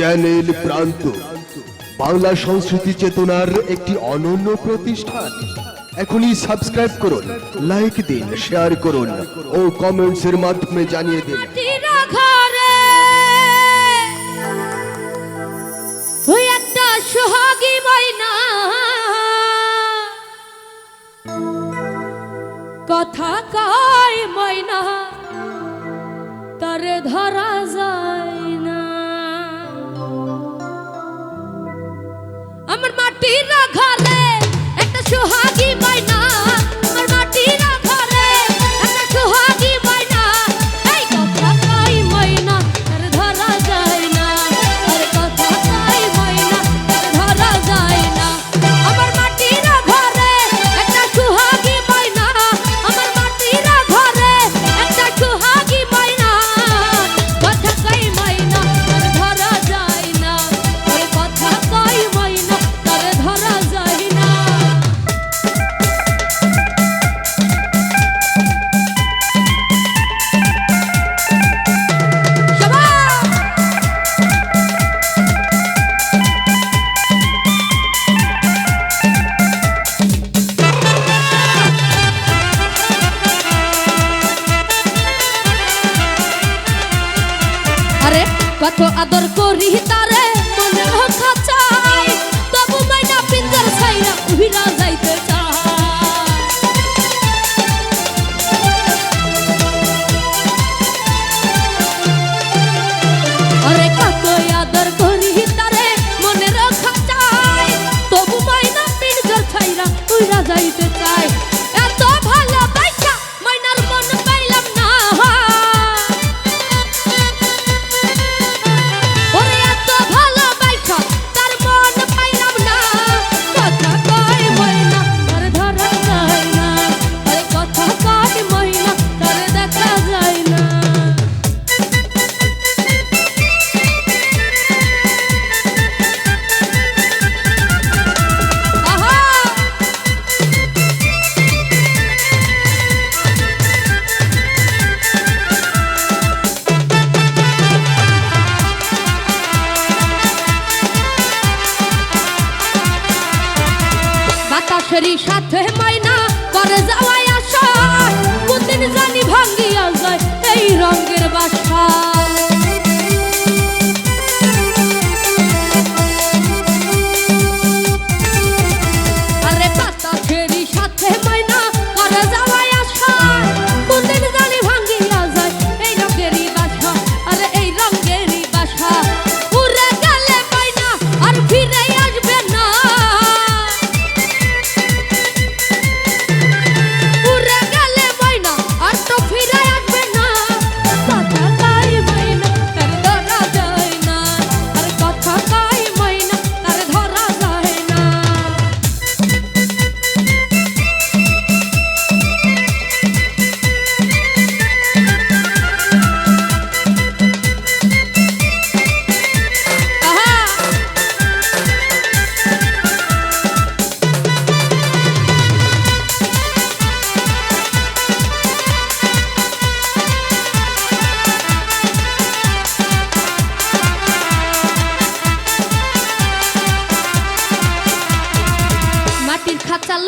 Channel প্রান্ত। বাংলা সংস্কৃতি চেতনার একটি অনন্য প্রতিষ্ঠান। এখনই সাবস্ক্রাইব করুন লাইক দিন শেয়ার করুন ও কমেন্টস এর মাধ্যমে জানিয়ে দিন। কথা কয় ময়না। তার ধরা পিরা ঘালে Tô. মানুষেরই সাথে মাইনা করে যাওয়াই আসা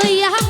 hallelujah.